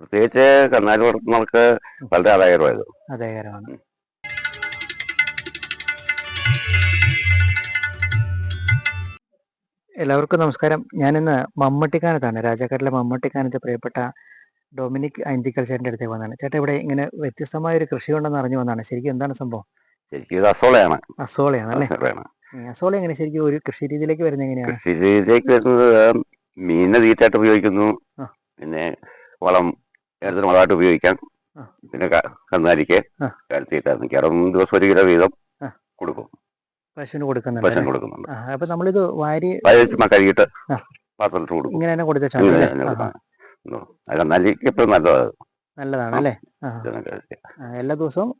പ്രത്യേകിച്ച് കന്നാലി വളർത്തുന്നവർക്ക് വളരെ ആദായകരമായത് അതേകരമാണ് എല്ലാവർക്കും നമസ്കാരം. ഞാനിന്ന് മമ്മട്ടിക്കാനത്താണ് രാജാക്കാരിലെ മമ്മട്ടിക്കാനത്ത് പ്രിയപ്പെട്ട ഡൊമിനിക് ഐന്തിക്കൽ ചേട്ടന്റെ അടുത്തേക്ക് വന്നതാണ്. ചേട്ടാ ഇവിടെ ഇങ്ങനെ വ്യത്യസ്തമായ ഒരു കൃഷി ഉണ്ടെന്ന് അറിഞ്ഞു വന്നതാണ്. ശരിക്കും എന്താണ് സംഭവം? ശരിക്കും ഇത് അസോളയാണ്. അസോളയാണ്. അല്ലേ അസോള എങ്ങനെ ശരിക്കും ഒരു കൃഷി രീതിയിലേക്ക് വരുന്നത് എങ്ങനെയാണ്? കൃഷി രീതിയിലേക്ക് വരുന്നത് മീനിനെ തീറ്റായിട്ട് ഉപയോഗിക്കുന്നു. പിന്നെ വളം ഏതൊരു വളമായിട്ട് ഉപയോഗിക്കാം. പിന്നെ ക- കന്നാലിക്ക് ആ. തീറ്റ മിക്കവാറും ദിവസം ഒരു കിലോ വീതം. കൊടുക്കും. പശുവിന് കൊടുക്കുന്നുണ്ട് പശുവിന്? കൊടുക്കുന്നുണ്ട്. അപ്പൊ നമ്മളിത് വാരി കഴുകിട്ട് കഴുകിയിട്ട് പാത്രത്തിൽ കൊടുക്കും. ഇങ്ങനെ തന്നെ കൊടുത്ത കന്നാലിക്ക് എപ്പോഴും നല്ലതാണ് നല്ലതാണ് അല്ലേ? എല്ലാ ദിവസവും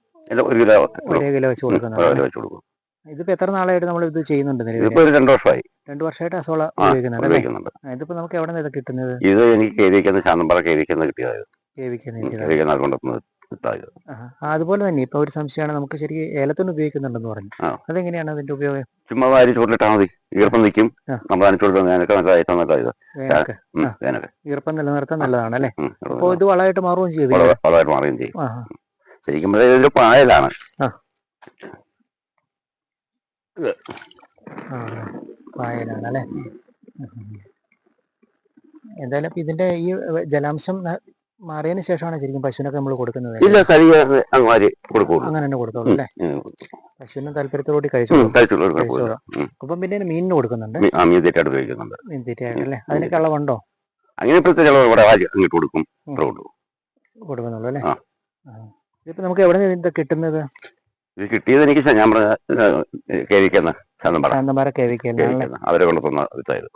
ഒരു കിലോ ഒരേ കിലോ വെച്ച് ഉം, കൊടുക്കുന്നുണ്ട് ഒരു അല്ലേ? കിലോ വെച്ച് കൊടുക്കും. ഇതിപ്പോ എത്ര നാളായിട്ട് നമ്മൾ ഇത് ചെയ്യുന്നുണ്ട് ഇതിപ്പോ രണ്ടു വർഷമായി. രണ്ടു വർഷമായിട്ട് അസോള ഉപയോഗിക്കുന്നുണ്ട് ഇതിപ്പോ നമുക്ക് എവിടെ നിന്ന് ഇത് കിട്ടുന്നത്? ഇത് എനിക്ക് കേരിക്കുന്ന ശാന്തമ്പാറ കേരിക്കുന്ന കിട്ടിയത് അതുപോലെ തന്നെ ഇപ്പൊ ഒരു സംശയമാണ് നമുക്ക് ശരിക്കും ഏലത്തിന് ഉപയോഗിക്കുന്നുണ്ടെന്ന് പറഞ്ഞു. അതെങ്ങനെയാണ് അതിന്റെ ഉപയോഗം? ചുമ്മാ വാരി ചുരുളിട്ടാൽ മതി. ഈർപ്പം നിൽക്കും. നമ്മൾ ഏറ്റവും നല്ല ഇത്. ഈർപ്പം നിലനിർത്താൻ നല്ലതാണ് അല്ലെ? അപ്പൊ ഇത് വളമായിട്ട് മാറുകയും ചെയ്യും വളമായിട്ട് മാറുകയും ചെയ്യും. ശരിക്കും ഇതൊരു പായലാണ്. പായലാണ് അല്ലേ? എന്തായാലും ഇതിന്റെ ഈ ജലാംശം മാറിയതിന് ശേഷമാണ് ശരിക്കും പശുവിനൊക്കെ നമ്മൾ കൊടുക്കുന്നത് ഇല്ല അങ്ങാരി അങ്ങനെ തന്നെ കൊടുത്തോളൂ അല്ലേ? പശുവിന് താല്പര്യത്തോടുകൂടി കഴിച്ചോളാം. അപ്പം പിന്നെ മീനിന് കൊടുക്കുന്നുണ്ട്. മീൻ ഉപയോഗിക്കുന്നുണ്ട്. മീൻ തീറ്റയായിട്ട് അല്ലേ? അതിനൊക്കെ അളവുണ്ടോ? അങ്ങനെ ഇപ്പോഴത്തെ ഇവിടെ അങ്ങോട്ട് കൊടുക്കും? അത്രേ ഉള്ളൂ. കൊടുക്കുന്നുള്ളൂ അല്ലേ. ഇതിപ്പോ നമുക്ക് എവിടെ നിന്ന് കിട്ടുന്നത്? ഇത് കിട്ടിയത് എനിക്ക് ഞാൻ പറഞ്ഞ ശാന്തമ്പാറ ശാന്തമാര അവരെ കൊണ്ടുവന്ന വിത്തായിരുന്നു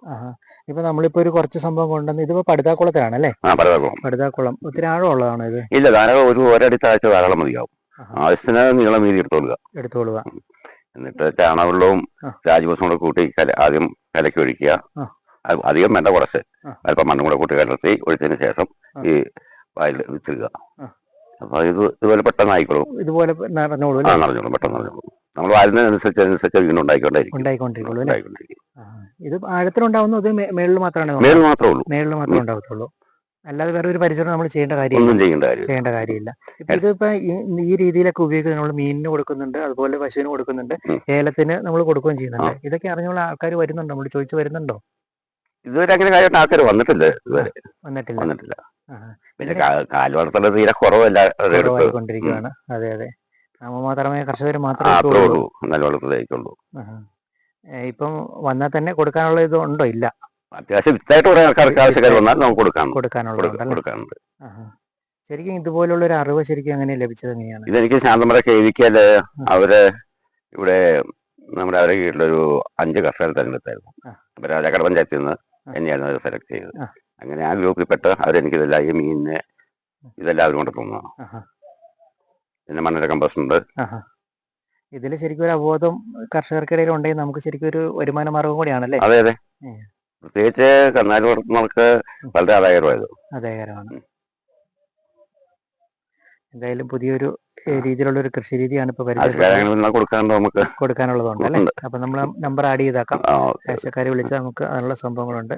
ഇപ്പൊ നമ്മളിപ്പോ ഒരു കുറച്ച് സംഭവം കൊണ്ടുവന്ന് ഇതിപ്പോ പടുതാക്കുളത്തിലാണ് അല്ലേ? പടുതാക്കുളം. ഒത്തിരി ആഴമുള്ളതാണ് ഇത്? ഇല്ല ധാരാളം ഒരു ഒരടി താഴ്ച ധാരാളം മതിയാവും. ആവശ്യത്തിന് നീളം വീതി എടുത്തോളുക. എടുത്തോളുക. എന്നിട്ട് ചാണകവെള്ളവും. രാജഭൂസും കൂടെ കൂട്ടി ആദ്യം കലക്കി ഒഴിക്കുക. അധികം വേണ്ട കുറച്ച്. അല്പം മണ്ണും കൂടെ കൂട്ടി കലർത്തി ഒഴിച്ചതിന് ശേഷം ഈ വായിൽ വിത്തിടുക. അപ്പൊ ഇത് ഇതുപോലെ പെട്ടെന്ന് ആയിക്കോളും ഇതുപോലെ നിറഞ്ഞോളൂ ആ നിറഞ്ഞോളും. പെട്ടെന്ന് നിറഞ്ഞോളും. നമ്മൾ വാരുന്നതിനനുസരിച്ച് അതിനനുസരിച്ച് വീണ്ടും ഉണ്ടായിക്കൊണ്ടേയിരിക്കും. ഉണ്ടായിക്കൊണ്ടിരിക്കുള്ളൂ അല്ലേ? ഉണ്ടായിക്കൊണ്ടിരിക്കും ആ. ഇത് ആഴത്തിലുണ്ടാവുന്നത് മേളിൽ മാത്രമാണ്? മേൽ മാത്രമേ ഉള്ളൂ. മേളിൽ മാത്രമേ ഉണ്ടാവത്തുള്ളൂ. അല്ലാതെ വേറെ ഒരു പരിചരണം നമ്മൾ ചെയ്യേണ്ട കാര്യമില്ല. ഒന്നും ചെയ്യേണ്ട കാര്യം ചെയ്യേണ്ട കാര്യമില്ല. ഇപ്പൊ ഇതിപ്പോ ഈ- ഈ രീതിയിലൊക്കെ ഉപയോഗിക്കുന്നത് നമ്മൾ മീനിന് കൊടുക്കുന്നുണ്ട് അതുപോലെ പശുവിന് കൊടുക്കുന്നുണ്ട് ഉം. ഏലത്തിന് നമ്മൾ കൊടുക്കുകയും ചെയ്യുന്നുണ്ട്. ഇതൊക്കെ അറിഞ്ഞുള്ള ആൾക്കാർ വരുന്നുണ്ടോ? നമ്മൾ ചോദിച്ചു വരുന്നുണ്ടോ? ഇതുവരെ അങ്ങനെ കാര്യമായിട്ട് ആൾക്കാർ വന്നിട്ടില്ല ഇതുവരെ. വന്നിട്ടില്ല. വന്നിട്ടില്ല. പിന്നെ കാൽ വളർത്തൽ തീരെ കുറവല്ല എടുത്ത് കുറവായിക്കൊണ്ടിരിക്കുകയാണ് അതെ അതെ. കർഷകർ ആ മാത്രമേ അത്രേ ഇപ്പോൾ ഉള്ളൂ നല്ല വളർത്തലായിരിക്കുള്ളൂ ഇപ്പം വന്നാൽ തന്നെ കൊടുക്കാനുള്ള ഇത് ഉണ്ടോ? ഇല്ല. അത്യാവശ്യം വിത്തായിട്ട് കുറെ ആൾക്കാർക്ക് ആവശ്യക്കാർ വന്നാൽ നമുക്ക് കൊടുക്കാൻ കൊടുക്കാനുണ്ട്. ശരിക്കും ഇതുപോലുള്ള ഒരു അറിവ് ശരിക്കും എങ്ങനെ ലഭിച്ചത് എങ്ങനെയാണ്? ഇതെനിക്ക് ശാന്തമര കേവിക്കൽ അവർ ഇവിടെ നമ്മുടെ അവരെ കീഴിലൊരു അഞ്ച് കർഷകർ തെരഞ്ഞെടുത്തായിരുന്നു. അപ്പൊ രാജാക്കട പഞ്ചായത്തിൽ നിന്ന്. എന്നെയായിരുന്നു അവർ സെലക്ട് ചെയ്തത്. അങ്ങനെ ആ ഗ്രൂപ്പിൽപ്പെട്ട് അവരെനിക്ക് ഇതെല്ലാം ഈ മീനിനെ ഇതെല്ലാം അവർ കൊണ്ട് തന്നു ആഹാ. പിന്നെ മണ്ണിര കമ്പോസ്റ്റ് ഉണ്ട്. ആഹാ. ഇതിൽ ശരിക്കും ഒരു അവബോധം കർഷകർക്കിടയിൽ ഉണ്ടെങ്കിൽ നമുക്ക് ശരിക്കും ഒരു വരുമാന മാർഗം കൂടിയാണല്ലേ? അതെ അതെ. പ്രത്യേകിച്ച് കന്നാലി വളർത്തുന്നവർക്ക് വളരെ ആദായകരമായത് അതേകരമാണ് എന്തായാലും പുതിയൊരു രീതിയിലുള്ള ഒരു കൃഷി രീതിയാണ് ഇപ്പൊ നമുക്ക്? കൊടുക്കാനുള്ളതുണ്ട് അല്ലെ. അപ്പൊ നമ്മൾ നമ്പർ ആഡ് ചെയ്താക്കാം. ആ, വിളിച്ചാൽ നമുക്ക് അതിനുള്ള സംഭവങ്ങളുണ്ട്.